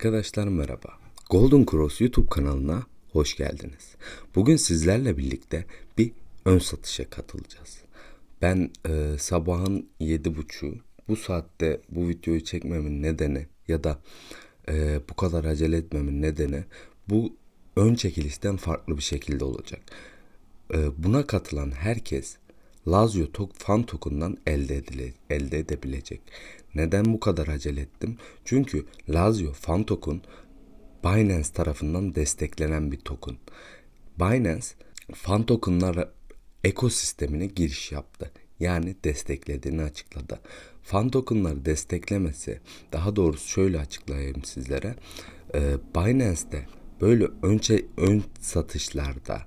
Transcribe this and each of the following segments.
Arkadaşlar merhaba. Golden Cross YouTube kanalına hoş geldiniz. Bugün sizlerle birlikte bir ön satışa katılacağız. Ben e, sabahın 7.30'u bu saatte bu videoyu çekmemin nedeni ya da e, bu kadar acele etmemin nedeni bu ön çekilişten farklı bir şekilde olacak. E, buna katılan herkes Lazio tok, fan token'dan elde, edile, elde edebilecek. Neden bu kadar acele ettim? Çünkü Lazio fan token Binance tarafından desteklenen bir token. Binance fan tokenlar ekosistemine giriş yaptı. Yani desteklediğini açıkladı. Fan tokenları desteklemesi, daha doğrusu şöyle açıklayayım sizlere. Ee, Binance'de böyle önce ön satışlarda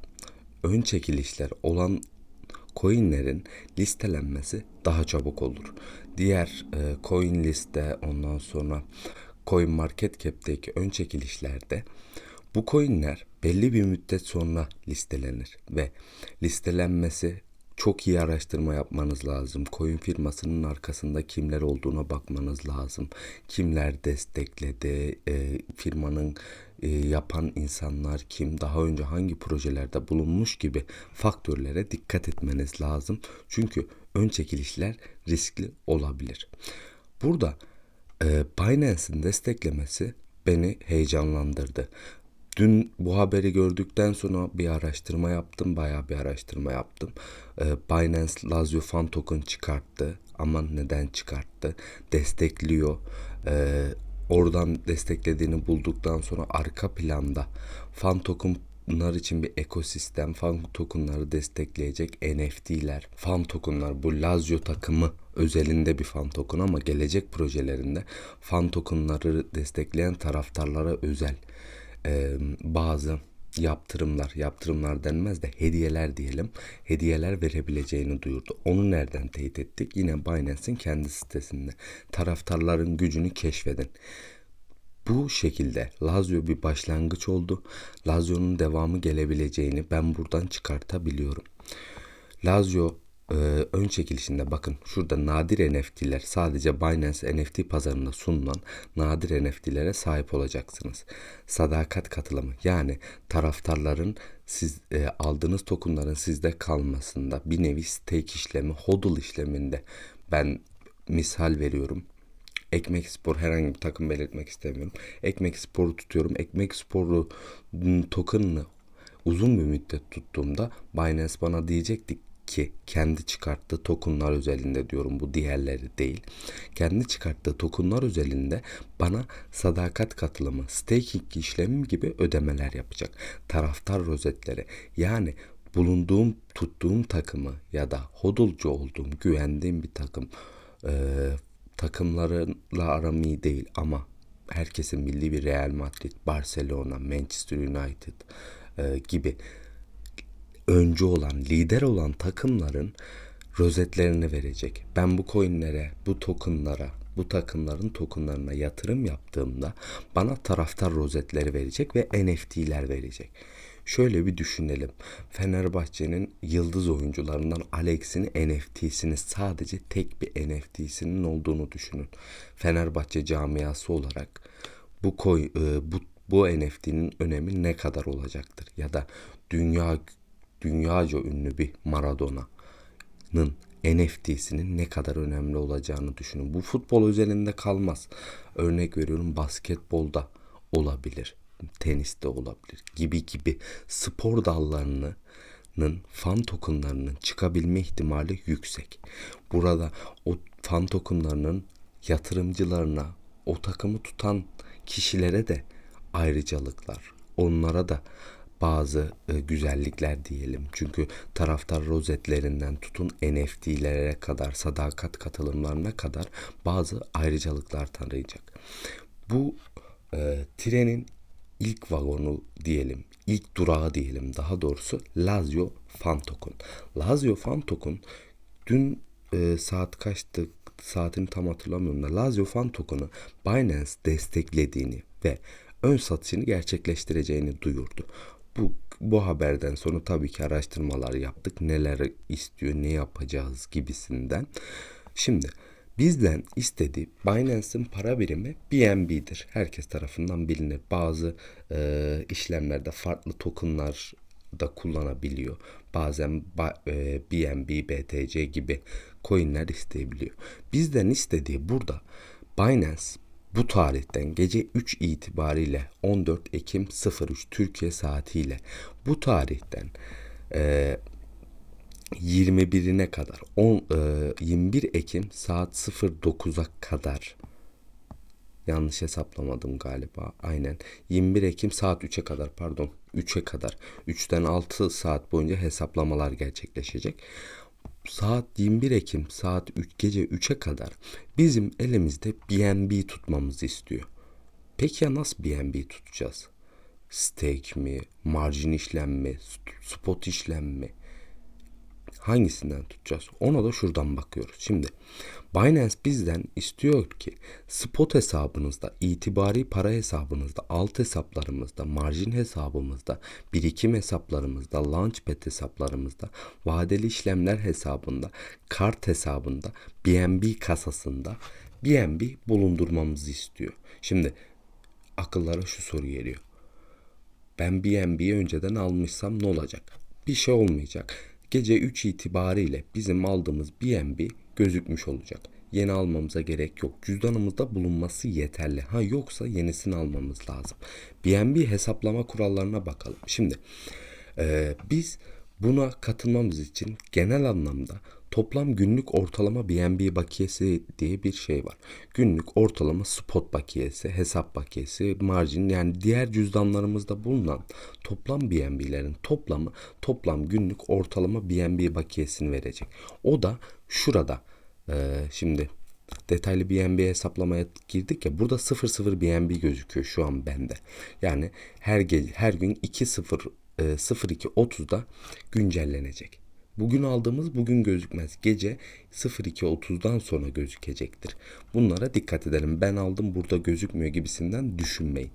ön çekilişler olan coinlerin listelenmesi daha çabuk olur. Diğer e, coin liste ondan sonra coin market cap'teki ön çekilişlerde bu coinler belli bir müddet sonra listelenir ve listelenmesi çok iyi araştırma yapmanız lazım. Coin firmasının arkasında kimler olduğuna bakmanız lazım. Kimler destekledi, e, firmanın e, yapan insanlar kim, daha önce hangi projelerde bulunmuş gibi faktörlere dikkat etmeniz lazım. Çünkü ön çekilişler riskli olabilir. Burada e, Binance'in desteklemesi beni heyecanlandırdı. Dün bu haberi gördükten sonra bir araştırma yaptım. Bayağı bir araştırma yaptım. Ee, Binance Lazio Fan Token çıkarttı. Ama neden çıkarttı? Destekliyor. Ee, oradan desteklediğini bulduktan sonra arka planda fan tokenlar için bir ekosistem, fan tokenları destekleyecek NFT'ler, fan tokenlar bu Lazio takımı özelinde bir fan token ama gelecek projelerinde fan tokenları destekleyen taraftarlara özel e, bazı yaptırımlar, yaptırımlar denmez de hediyeler diyelim, hediyeler verebileceğini duyurdu. Onu nereden teyit ettik? Yine Binance'in kendi sitesinde. Taraftarların gücünü keşfedin. Bu şekilde Lazio bir başlangıç oldu. Lazio'nun devamı gelebileceğini ben buradan çıkartabiliyorum. Lazio e, ön çekilişinde bakın şurada nadir NFT'ler sadece Binance NFT pazarında sunulan nadir NFT'lere sahip olacaksınız. Sadakat katılımı yani taraftarların siz e, aldığınız tokenların sizde kalmasında bir nevi stake işlemi, hodl işleminde ben misal veriyorum. Ekmek Spor herhangi bir takım belirtmek istemiyorum. Ekmek Spor'u tutuyorum. Ekmek Spor'u token'ını uzun bir müddet tuttuğumda Binance bana diyecekti ki kendi çıkarttığı tokenlar özelinde diyorum bu diğerleri değil. Kendi çıkarttığı tokenlar özelinde bana sadakat katılımı, staking işlemi gibi ödemeler yapacak. Taraftar rozetleri yani bulunduğum tuttuğum takımı ya da hodulcu olduğum güvendiğim bir takım e, takımlarla aram iyi değil ama herkesin milli bir Real Madrid, Barcelona, Manchester United e, gibi öncü olan, lider olan takımların rozetlerini verecek. Ben bu coinlere, bu tokenlara, bu takımların tokenlarına yatırım yaptığımda bana taraftar rozetleri verecek ve NFT'ler verecek. Şöyle bir düşünelim. Fenerbahçe'nin yıldız oyuncularından Alex'in NFT'sini sadece tek bir NFT'sinin olduğunu düşünün. Fenerbahçe camiası olarak bu koy, e, bu bu NFT'nin önemi ne kadar olacaktır? Ya da dünya dünyaca ünlü bir Maradona'nın NFT'sinin ne kadar önemli olacağını düşünün. Bu futbol özelinde kalmaz. Örnek veriyorum basketbolda olabilir, teniste olabilir gibi gibi spor dallarının fan tokenlarının çıkabilme ihtimali yüksek. Burada o fan tokenlarının yatırımcılarına, o takımı tutan kişilere de ayrıcalıklar, onlara da bazı e, güzellikler diyelim. Çünkü taraftar rozetlerinden tutun NFT'lere kadar, sadakat katılımlarına kadar bazı ayrıcalıklar tanıyacak. Bu e, trenin ilk vagonu diyelim, ilk durağı diyelim daha doğrusu Lazio Fantokun. Lazio Fantokun dün e, saat kaçtı saatini tam hatırlamıyorum da Lazio Fantokun'u Binance desteklediğini ve ön satışını gerçekleştireceğini duyurdu. Bu, bu haberden sonra tabii ki araştırmalar yaptık. Neler istiyor, ne yapacağız gibisinden. Şimdi Bizden istediği Binance'in para birimi BNB'dir. Herkes tarafından bilinir. Bazı e, işlemlerde farklı tokenlar da kullanabiliyor. Bazen e, BNB, BTC gibi coinler isteyebiliyor. Bizden istediği burada Binance bu tarihten gece 3 itibariyle 14 Ekim 03 Türkiye saatiyle bu tarihten e, 21'ine kadar 10, e, 21 Ekim saat 09'a kadar. Yanlış hesaplamadım galiba. Aynen. 21 Ekim saat 3'e kadar pardon 3'e kadar. 3'ten 6 saat boyunca hesaplamalar gerçekleşecek saat 21 Ekim saat 3 gece 3'e kadar bizim elimizde BNB tutmamızı istiyor. Peki ya nasıl BNB tutacağız? Stake mi, marjin işlem mi, spot işlem mi? Hangisinden tutacağız? Ona da şuradan bakıyoruz. Şimdi Binance bizden istiyor ki spot hesabınızda, itibari para hesabınızda, alt hesaplarımızda, marjin hesabımızda, birikim hesaplarımızda, launchpad hesaplarımızda, vadeli işlemler hesabında, kart hesabında, BNB kasasında BNB bulundurmamızı istiyor. Şimdi akıllara şu soru geliyor. Ben BNB'yi önceden almışsam ne olacak? Bir şey olmayacak. Gece 3 itibariyle bizim aldığımız BNB gözükmüş olacak. Yeni almamıza gerek yok. Cüzdanımızda bulunması yeterli. Ha yoksa yenisini almamız lazım. BNB hesaplama kurallarına bakalım. Şimdi e, biz buna katılmamız için genel anlamda toplam günlük ortalama BNB bakiyesi diye bir şey var. Günlük ortalama spot bakiyesi, hesap bakiyesi, marjin yani diğer cüzdanlarımızda bulunan toplam BNB'lerin toplamı toplam günlük ortalama BNB bakiyesini verecek. O da şurada ee, şimdi detaylı BNB hesaplamaya girdik ya burada 00 BNB gözüküyor şu an bende. Yani her gece her gün 20 e, 02.30'da güncellenecek. Bugün aldığımız bugün gözükmez. Gece 02.30'dan sonra gözükecektir. Bunlara dikkat edelim. Ben aldım burada gözükmüyor gibisinden düşünmeyin.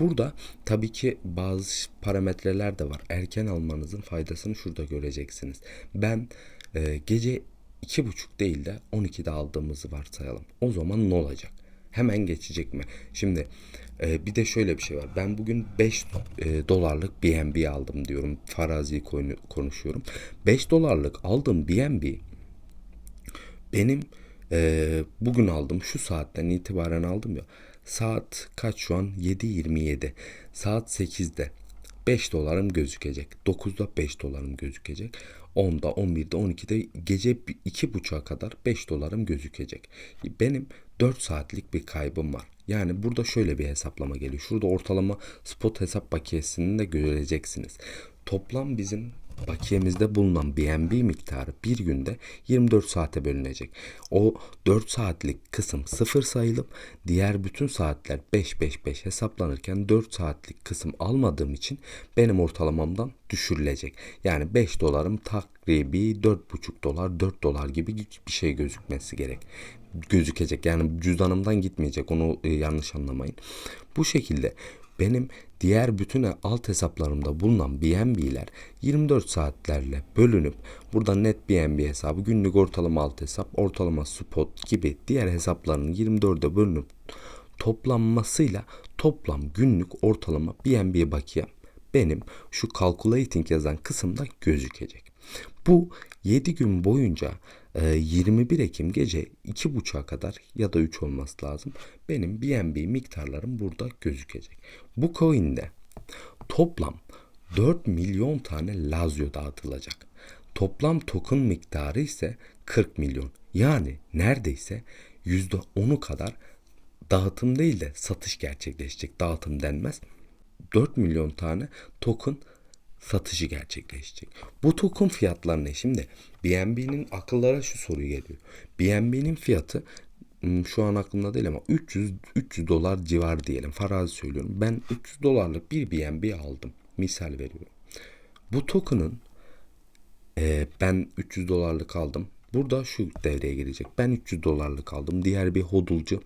Burada tabii ki bazı parametreler de var. Erken almanızın faydasını şurada göreceksiniz. Ben e, gece 2.5 değil de 12'de aldığımızı varsayalım. O zaman ne olacak? Hemen geçecek mi? Şimdi e, bir de şöyle bir şey var. Ben bugün 5 e, dolarlık BNB aldım diyorum. Farazi konuşuyorum. 5 dolarlık aldığım BNB benim e, bugün aldım şu saatten itibaren aldım ya. Saat kaç şu an? 7.27. Saat 8'de 5 dolarım gözükecek. 9'da 5 dolarım gözükecek. 10'da, 11'de, 12'de gece 2.30'a kadar 5 dolarım gözükecek. Benim 4 saatlik bir kaybım var. Yani burada şöyle bir hesaplama geliyor. Şurada ortalama spot hesap bakiyesini de göreceksiniz. Toplam bizim bakiyemizde bulunan BNB miktarı bir günde 24 saate bölünecek. O 4 saatlik kısım sıfır sayılıp diğer bütün saatler 5-5-5 hesaplanırken 4 saatlik kısım almadığım için benim ortalamamdan düşürülecek. Yani 5 dolarım takribi 4,5 dolar 4 dolar gibi bir şey gözükmesi gerek. Gözükecek yani cüzdanımdan gitmeyecek onu e, yanlış anlamayın. Bu şekilde benim diğer bütün alt hesaplarımda bulunan BNB'ler 24 saatlerle bölünüp burada net BNB hesabı günlük ortalama alt hesap ortalama spot gibi diğer hesapların 24'e bölünüp toplanmasıyla toplam günlük ortalama BNB bakiyem benim şu calculating yazan kısımda gözükecek. Bu 7 gün boyunca 21 Ekim gece 2.30'a kadar ya da 3 olması lazım. Benim BNB miktarlarım burada gözükecek. Bu coin'de toplam 4 milyon tane Lazio dağıtılacak. Toplam token miktarı ise 40 milyon. Yani neredeyse %10'u kadar dağıtım değil de satış gerçekleşecek. Dağıtım denmez. 4 milyon tane token satışı gerçekleşecek. Bu token fiyatları ne? Şimdi BNB'nin akıllara şu soru geliyor. BNB'nin fiyatı hmm, şu an aklımda değil ama 300 300 dolar civar diyelim. Farazi söylüyorum. Ben 300 dolarlık bir BNB aldım. Misal veriyorum. Bu token'ın e, ben 300 dolarlık aldım. Burada şu devreye girecek. Ben 300 dolarlık aldım. Diğer bir hodulcu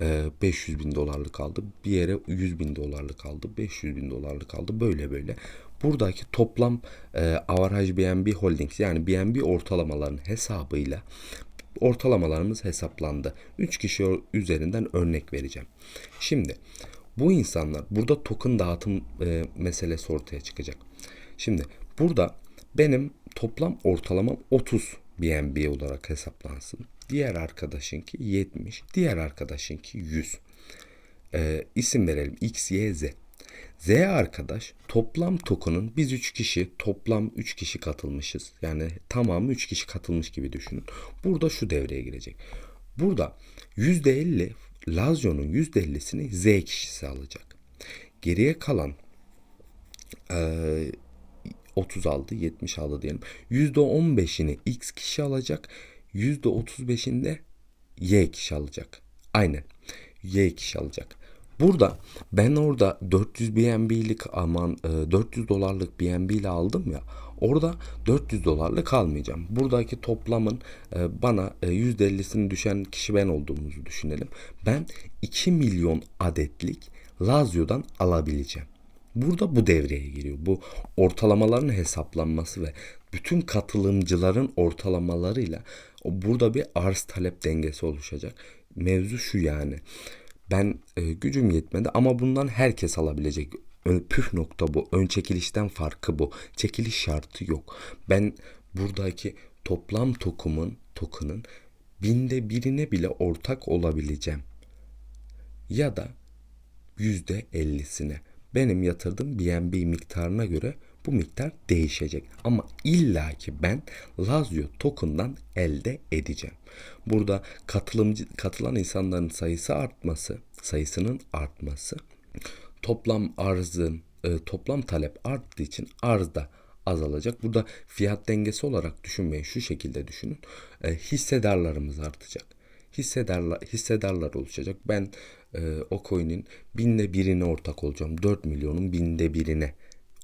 e, 500 bin dolarlık aldı. Bir yere 100 bin dolarlık aldı. 500 bin dolarlık aldı. Böyle böyle buradaki toplam e, average BNB Holdings yani BNB ortalamaların hesabıyla ortalamalarımız hesaplandı. 3 kişi üzerinden örnek vereceğim. Şimdi bu insanlar burada token dağıtım e, meselesi ortaya çıkacak. Şimdi burada benim toplam ortalamam 30 BNB olarak hesaplansın. Diğer arkadaşınki 70, diğer arkadaşınki 100. Ee, isim verelim X, Y, Z. Z arkadaş toplam token'ın biz 3 kişi toplam 3 kişi katılmışız. Yani tamamı 3 kişi katılmış gibi düşünün. Burada şu devreye girecek. Burada %50 Lazio'nun %50'sini Z kişisi alacak. Geriye kalan e, 30 aldı 70 aldı diyelim. %15'ini X kişi alacak. %35'inde Y kişi alacak. Aynen. Y kişi alacak. Burada ben orada 400 BNB'lik aman e, 400 dolarlık BNB ile aldım ya. Orada 400 dolarlık almayacağım. Buradaki toplamın e, bana e, %50'sini düşen kişi ben olduğumuzu düşünelim. Ben 2 milyon adetlik Lazio'dan alabileceğim. Burada bu devreye giriyor. Bu ortalamaların hesaplanması ve bütün katılımcıların ortalamalarıyla burada bir arz talep dengesi oluşacak. Mevzu şu yani. Ben e, gücüm yetmedi ama bundan herkes alabilecek. Püf nokta bu. Ön çekilişten farkı bu. Çekiliş şartı yok. Ben buradaki toplam tokumun, token'ın binde birine bile ortak olabileceğim. Ya da yüzde ellisine. Benim yatırdığım BNB miktarına göre bu miktar değişecek. Ama illaki ben Lazio token'dan elde edeceğim. Burada katılımcı katılan insanların sayısı artması, sayısının artması, toplam arzın e, toplam talep arttığı için arz da azalacak. Burada fiyat dengesi olarak düşünmeyin. Şu şekilde düşünün. E, hissedarlarımız artacak. Hissedarlar, hissedarlar oluşacak. Ben e, o coin'in binde birine ortak olacağım. 4 milyonun binde birine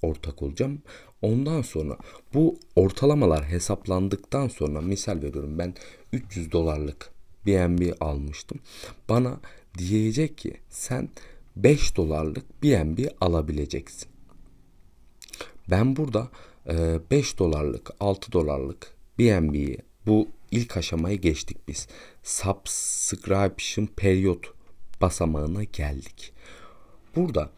ortak olacağım. Ondan sonra bu ortalamalar hesaplandıktan sonra misal veriyorum ben 300 dolarlık BNB almıştım. Bana diyecek ki sen 5 dolarlık BNB alabileceksin. Ben burada e, 5 dolarlık 6 dolarlık BNB'yi bu ilk aşamayı geçtik biz. Subscription period basamağına geldik. Burada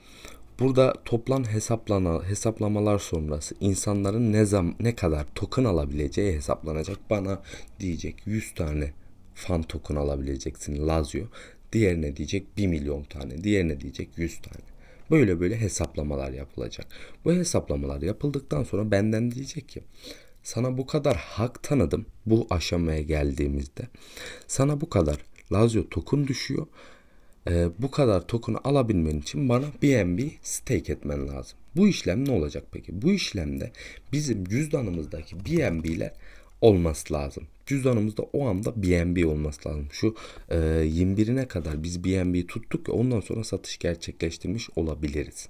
burada toplam hesaplana hesaplamalar sonrası insanların ne zam ne kadar token alabileceği hesaplanacak. Bana diyecek 100 tane fan token alabileceksin Lazio. Diğerine diyecek 1 milyon tane. Diğerine diyecek 100 tane. Böyle böyle hesaplamalar yapılacak. Bu hesaplamalar yapıldıktan sonra benden diyecek ki sana bu kadar hak tanıdım bu aşamaya geldiğimizde. Sana bu kadar Lazio token düşüyor. Ee, bu kadar token'ı alabilmen için bana BNB stake etmen lazım. Bu işlem ne olacak peki? Bu işlemde bizim cüzdanımızdaki BNB'ler olması lazım. Cüzdanımızda o anda BNB olması lazım. Şu e, 21'ine kadar biz BNB tuttuk ya ondan sonra satış gerçekleştirmiş olabiliriz.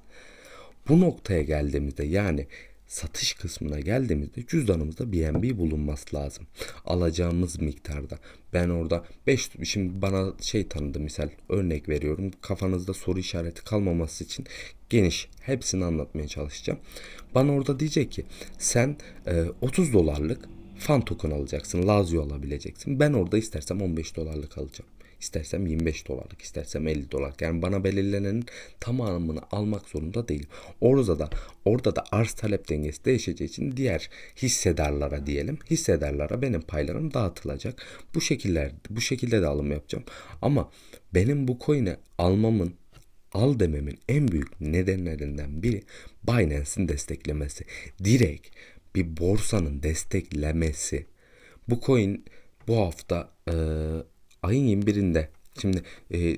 Bu noktaya geldiğimizde yani satış kısmına geldiğimizde cüzdanımızda BNB bulunması lazım. Alacağımız miktarda. Ben orada 5 şimdi bana şey tanıdı misal örnek veriyorum. Kafanızda soru işareti kalmaması için geniş hepsini anlatmaya çalışacağım. Bana orada diyecek ki sen e, 30 dolarlık fan token alacaksın. Lazio alabileceksin. Ben orada istersem 15 dolarlık alacağım. İstersem 25 dolarlık, istersem 50 dolarlık. Yani bana belirlenenin tamamını almak zorunda değil. Orada da orada da arz talep dengesi değişeceği için diğer hissedarlara diyelim. Hissedarlara benim paylarım dağıtılacak. Bu şekiller bu şekilde de alım yapacağım. Ama benim bu coin'e almamın al dememin en büyük nedenlerinden biri Binance'in desteklemesi. Direkt bir borsanın desteklemesi. Bu coin bu hafta ayın 21'inde şimdi e,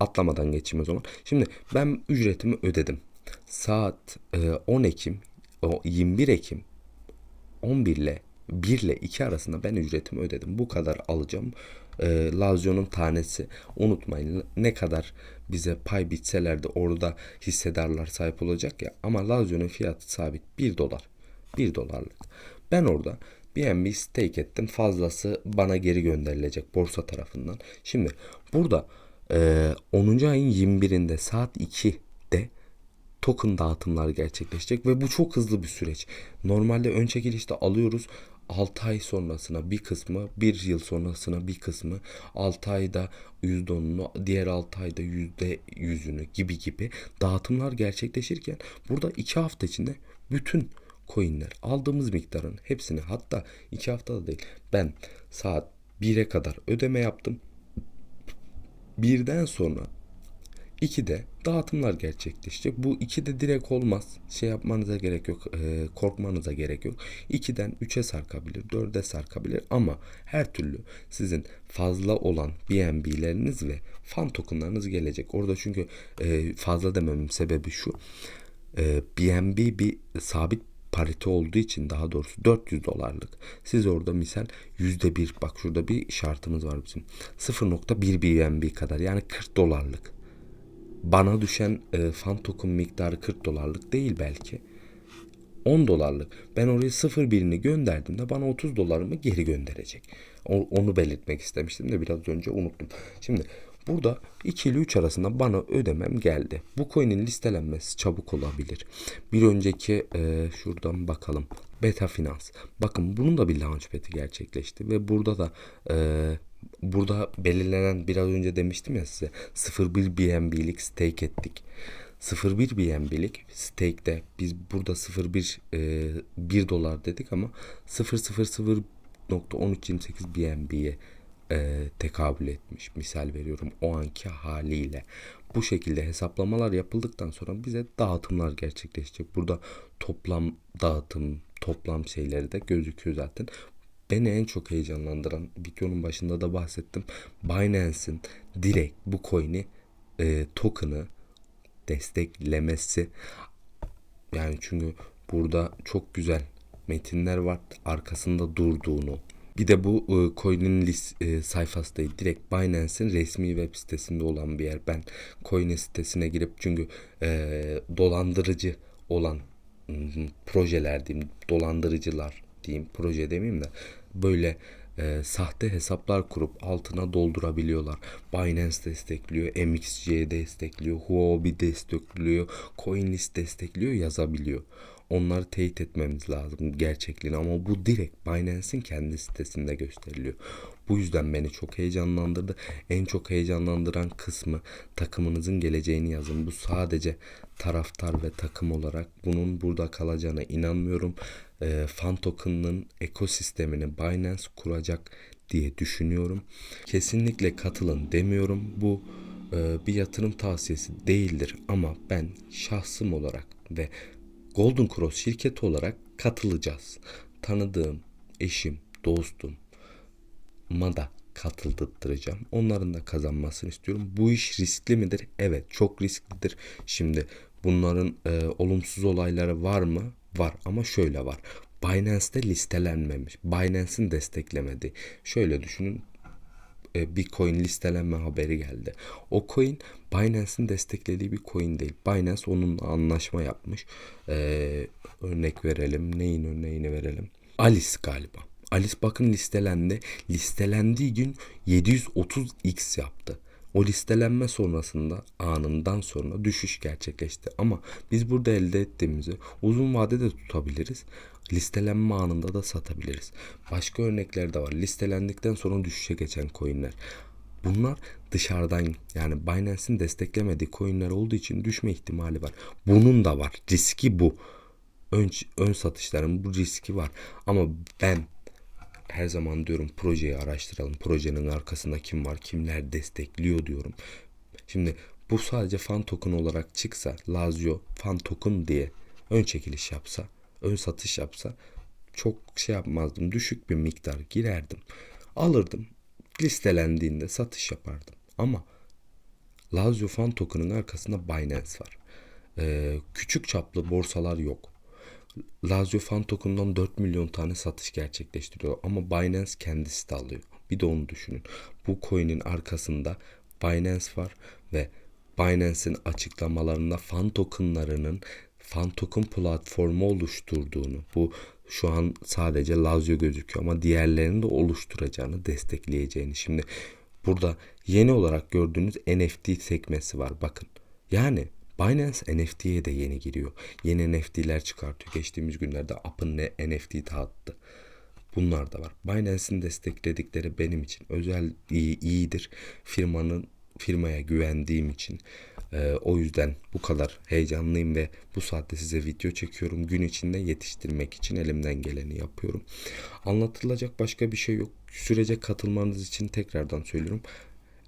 atlamadan geçeyim o zaman. Şimdi ben ücretimi ödedim. Saat e, 10 Ekim o 21 Ekim 11 ile 1 ile 2 arasında ben ücretimi ödedim. Bu kadar alacağım. E, Lazio'nun tanesi unutmayın ne kadar bize pay bitseler de orada hissedarlar sahip olacak ya ama Lazio'nun fiyatı sabit 1 dolar. 1 dolarlık. Ben orada BNB stake ettim. Fazlası bana geri gönderilecek borsa tarafından. Şimdi burada e, 10. ayın 21'inde saat 2'de token dağıtımlar gerçekleşecek ve bu çok hızlı bir süreç. Normalde ön çekilişte alıyoruz. 6 ay sonrasına bir kısmı, 1 yıl sonrasına bir kısmı, 6 ayda %10'unu, diğer 6 ayda %100'ünü gibi gibi dağıtımlar gerçekleşirken burada 2 hafta içinde bütün coinler aldığımız miktarın hepsini hatta 2 haftada değil ben saat 1'e kadar ödeme yaptım. Birden sonra 2'de dağıtımlar gerçekleşecek. Bu 2'de direkt olmaz. Şey yapmanıza gerek yok. e, korkmanıza gerek yok. 2'den 3'e sarkabilir. 4'e sarkabilir. Ama her türlü sizin fazla olan BNB'leriniz ve fan tokenlarınız gelecek. Orada çünkü e, fazla dememin sebebi şu. E, BNB bir sabit parite olduğu için daha doğrusu 400 dolarlık. Siz orada misal %1 bak şurada bir şartımız var bizim. 0.1 BNB kadar yani 40 dolarlık. Bana düşen e, fan token miktarı 40 dolarlık değil belki. 10 dolarlık. Ben oraya 0.1'ini gönderdiğimde bana 30 dolarımı geri gönderecek. Onu belirtmek istemiştim de biraz önce unuttum. Şimdi burada 2 ile 3 arasında bana ödemem geldi. Bu coin'in listelenmesi çabuk olabilir. Bir önceki e, şuradan bakalım. Beta Finans. Bakın bunun da bir launchpad'i gerçekleşti ve burada da e, burada belirlenen biraz önce demiştim ya size 0.1 BNB'lik stake ettik. 0.1 BNB'lik stake'de biz burada 0.1 e, 1 dolar dedik ama 0.00.1328 BNB'ye e, tekabül etmiş. Misal veriyorum o anki haliyle. Bu şekilde hesaplamalar yapıldıktan sonra bize dağıtımlar gerçekleşecek. Burada toplam dağıtım, toplam şeyleri de gözüküyor zaten. Beni en çok heyecanlandıran videonun başında da bahsettim. Binance'in direkt bu coin'i e, token'ı desteklemesi yani çünkü burada çok güzel metinler var arkasında durduğunu. Bir de bu e, coin'in list e, sayfası değil. Direkt Binance'in resmi web sitesinde olan bir yer. Ben coin'in sitesine girip çünkü e, dolandırıcı olan projeler diyeyim, dolandırıcılar diyeyim, proje demeyeyim de böyle e, sahte hesaplar kurup altına doldurabiliyorlar. Binance destekliyor, MXC destekliyor, Huobi destekliyor, CoinList destekliyor, yazabiliyor. Onları teyit etmemiz lazım gerçekliğini ama bu direkt Binance'in kendi sitesinde gösteriliyor. Bu yüzden beni çok heyecanlandırdı. En çok heyecanlandıran kısmı takımınızın geleceğini yazın. Bu sadece taraftar ve takım olarak bunun burada kalacağına inanmıyorum. E, fan token'ın ekosistemini Binance kuracak diye düşünüyorum. Kesinlikle katılın demiyorum. Bu e, bir yatırım tavsiyesi değildir ama ben şahsım olarak ve Golden Cross şirketi olarak katılacağız. Tanıdığım eşim, dostum, da katıldıracağım. Onların da kazanmasını istiyorum. Bu iş riskli midir? Evet çok risklidir. Şimdi bunların e, olumsuz olayları var mı? Var ama şöyle var. Binance'de listelenmemiş. Binance'in desteklemedi. Şöyle düşünün bir coin listelenme haberi geldi. O coin Binance'in desteklediği bir coin değil. Binance onunla anlaşma yapmış. Ee, örnek verelim. Neyin örneğini verelim? Alice galiba. Alice bakın listelendi. Listelendiği gün 730x yaptı. O listelenme sonrasında anından sonra düşüş gerçekleşti. Ama biz burada elde ettiğimizi uzun vadede tutabiliriz. Listelenme anında da satabiliriz. Başka örnekler de var. Listelendikten sonra düşüşe geçen coinler. Bunlar dışarıdan yani Binance'in desteklemediği coinler olduğu için düşme ihtimali var. Bunun da var. Riski bu. Ön, ön satışların bu riski var. Ama ben her zaman diyorum projeyi araştıralım. Projenin arkasında kim var, kimler destekliyor diyorum. Şimdi bu sadece fan token olarak çıksa, Lazio fan token diye ön çekiliş yapsa, ön satış yapsa çok şey yapmazdım. Düşük bir miktar girerdim. Alırdım. Listelendiğinde satış yapardım. Ama Lazio fan token'ın arkasında Binance var. Ee, küçük çaplı borsalar yok. Lazio fan token'dan 4 milyon tane satış gerçekleştiriyor ama Binance kendisi de alıyor. Bir de onu düşünün. Bu coin'in arkasında Binance var ve Binance'in açıklamalarında fan tokenlarının fan token platformu oluşturduğunu, bu şu an sadece Lazio gözüküyor ama diğerlerini de oluşturacağını, destekleyeceğini. Şimdi burada yeni olarak gördüğünüz NFT sekmesi var bakın. Yani Binance NFT'ye de yeni giriyor. Yeni NFT'ler çıkartıyor. Geçtiğimiz günlerde App'ın ne NFT dağıttı. bunlar da var. Binance'in destekledikleri benim için özel iyi, iyidir. Firmanın firmaya güvendiğim için e, o yüzden bu kadar heyecanlıyım ve bu saatte size video çekiyorum. Gün içinde yetiştirmek için elimden geleni yapıyorum. Anlatılacak başka bir şey yok. Sürece katılmanız için tekrardan söylüyorum.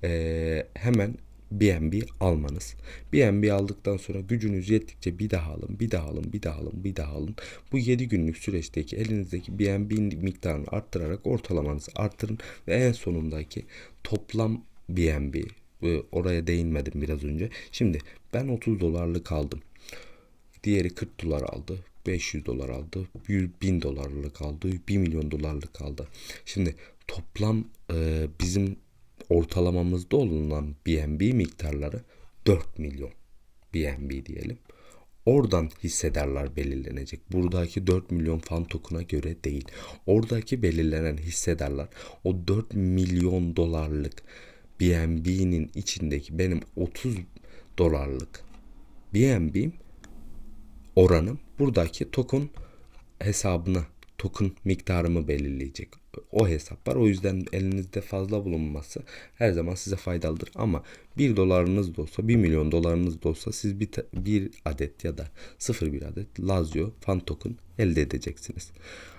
E, hemen BNB almanız. BNB aldıktan sonra gücünüz yettikçe bir daha alın, bir daha alın, bir daha alın, bir daha alın. Bu 7 günlük süreçteki elinizdeki BNB miktarını arttırarak ortalamanızı arttırın ve en sonundaki toplam BNB e, oraya değinmedim biraz önce. Şimdi ben 30 dolarlık aldım. Diğeri 40 dolar aldı. 500 dolar aldı. 100 bin dolarlık aldı. 1 milyon dolarlık aldı. Şimdi toplam e, bizim ortalamamızda olunan BNB miktarları 4 milyon BNB diyelim. Oradan hissedarlar belirlenecek. Buradaki 4 milyon fan token'a göre değil. Oradaki belirlenen hissedarlar o 4 milyon dolarlık BNB'nin içindeki benim 30 dolarlık BNB'm oranım buradaki token hesabına token miktarımı belirleyecek. O hesap var. O yüzden elinizde fazla bulunması her zaman size faydalıdır. Ama 1 dolarınız da olsa 1 milyon dolarınız da olsa siz bir, bir adet ya da 0,1 adet Lazio fan token elde edeceksiniz.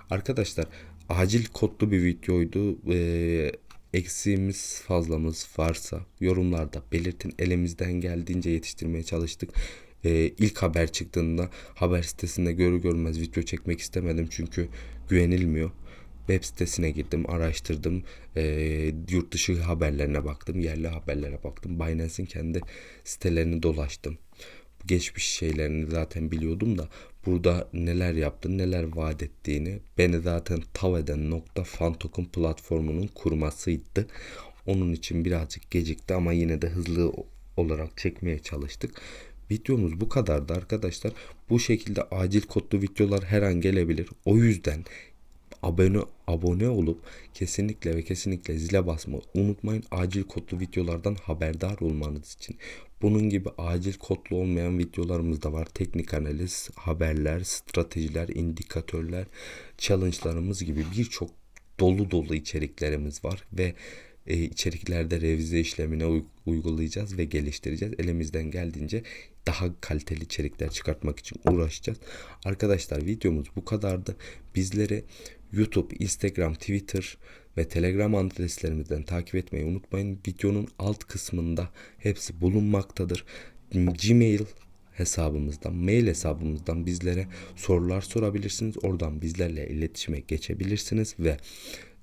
Arkadaşlar acil kodlu bir videoydu. Ee, eksiğimiz fazlamız varsa yorumlarda belirtin. Elimizden geldiğince yetiştirmeye çalıştık. Ee, ilk haber çıktığında haber sitesinde görür görmez video çekmek istemedim çünkü güvenilmiyor. Web sitesine girdim, araştırdım, e, yurt dışı haberlerine baktım, yerli haberlere baktım. Binance'in kendi sitelerini dolaştım. Geçmiş şeylerini zaten biliyordum da burada neler yaptı, neler vaat ettiğini beni zaten tav eden nokta Fantok'un platformunun kurmasıydı. Onun için birazcık gecikti ama yine de hızlı olarak çekmeye çalıştık. Videomuz bu kadardı arkadaşlar. Bu şekilde acil kodlu videolar her an gelebilir. O yüzden abone abone olup kesinlikle ve kesinlikle zile basmayı unutmayın. Acil kodlu videolardan haberdar olmanız için. Bunun gibi acil kodlu olmayan videolarımız da var. Teknik analiz, haberler, stratejiler, indikatörler, challenge'larımız gibi birçok dolu dolu içeriklerimiz var ve e, içeriklerde revize işlemine uygulayacağız ve geliştireceğiz. Elimizden geldiğince daha kaliteli içerikler çıkartmak için uğraşacağız. Arkadaşlar videomuz bu kadardı. Bizleri YouTube, Instagram, Twitter ve Telegram adreslerimizden takip etmeyi unutmayın. Videonun alt kısmında hepsi bulunmaktadır. Gmail hesabımızdan, mail hesabımızdan bizlere sorular sorabilirsiniz. Oradan bizlerle iletişime geçebilirsiniz ve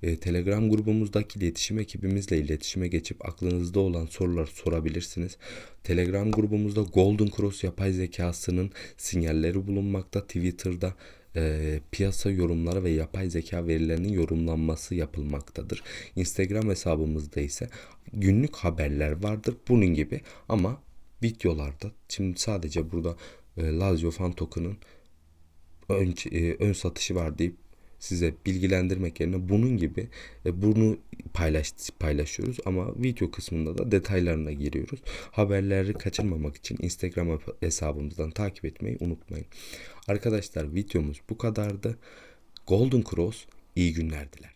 e, Telegram grubumuzdaki iletişim ekibimizle iletişime geçip aklınızda olan sorular sorabilirsiniz. Telegram grubumuzda Golden Cross yapay zekasının sinyalleri bulunmakta. Twitter'da e, piyasa yorumları ve yapay zeka verilerinin yorumlanması yapılmaktadır. Instagram hesabımızda ise günlük haberler vardır bunun gibi ama videolarda şimdi sadece burada e, Lazio Fan Token'ın ön, e, ön satışı var deyip size bilgilendirmek yerine bunun gibi e, bunu paylaş, paylaşıyoruz ama video kısmında da detaylarına giriyoruz. Haberleri kaçırmamak için Instagram hesabımızdan takip etmeyi unutmayın. Arkadaşlar videomuz bu kadardı. Golden Cross iyi günler diler.